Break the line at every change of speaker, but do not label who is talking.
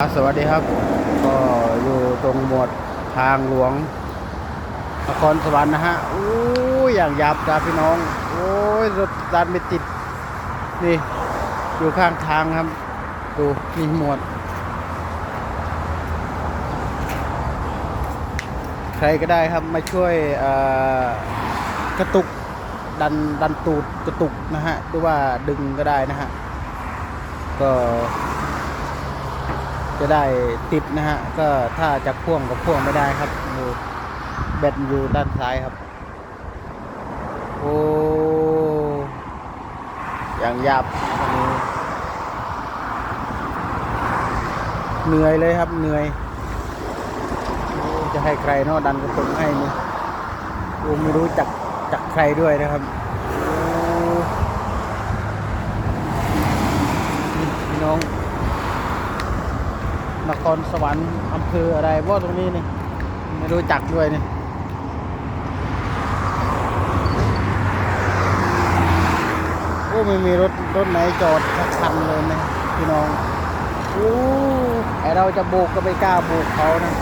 สวัสดีครับ ก็อยู่ตรงหมวดทางหลวงนครสวรรค์นะฮะอู้ยอย่างยับจ้าพี่น้อง โอ้ยรถดันไม่ติด นี่ อยู่ข้างทางครับ ดูนี่หมวด ใครก็ได้ครับมาช่วยกระตุกดันดันตูดกระตุกนะฮะหรือว่าดึงก็ได้นะฮะ ก็ จะได้ติดนะฮะ ก็ถ้าจะพ่วงก็พ่วงไม่ได้ครับดูแบตอยู่ด้านซ้ายครับ โอ้อย่างยับนี้เหนื่อยเลยครับเหนื่อย จะให้ใครเนาะดันกระตุกให้นี่โอ้ไม่รู้จักจักใครด้วยนะครับน้อง นครสวรรค์อำเภออะไรว่าตรงนี้นี่ไม่รู้จักด้วยนี่โอ้ไม่มีรถรถไหนจอดทักคันเลยนะพี่น้องโอ้ไอเราจะโบกก็ไม่กล้าโบกเขานะ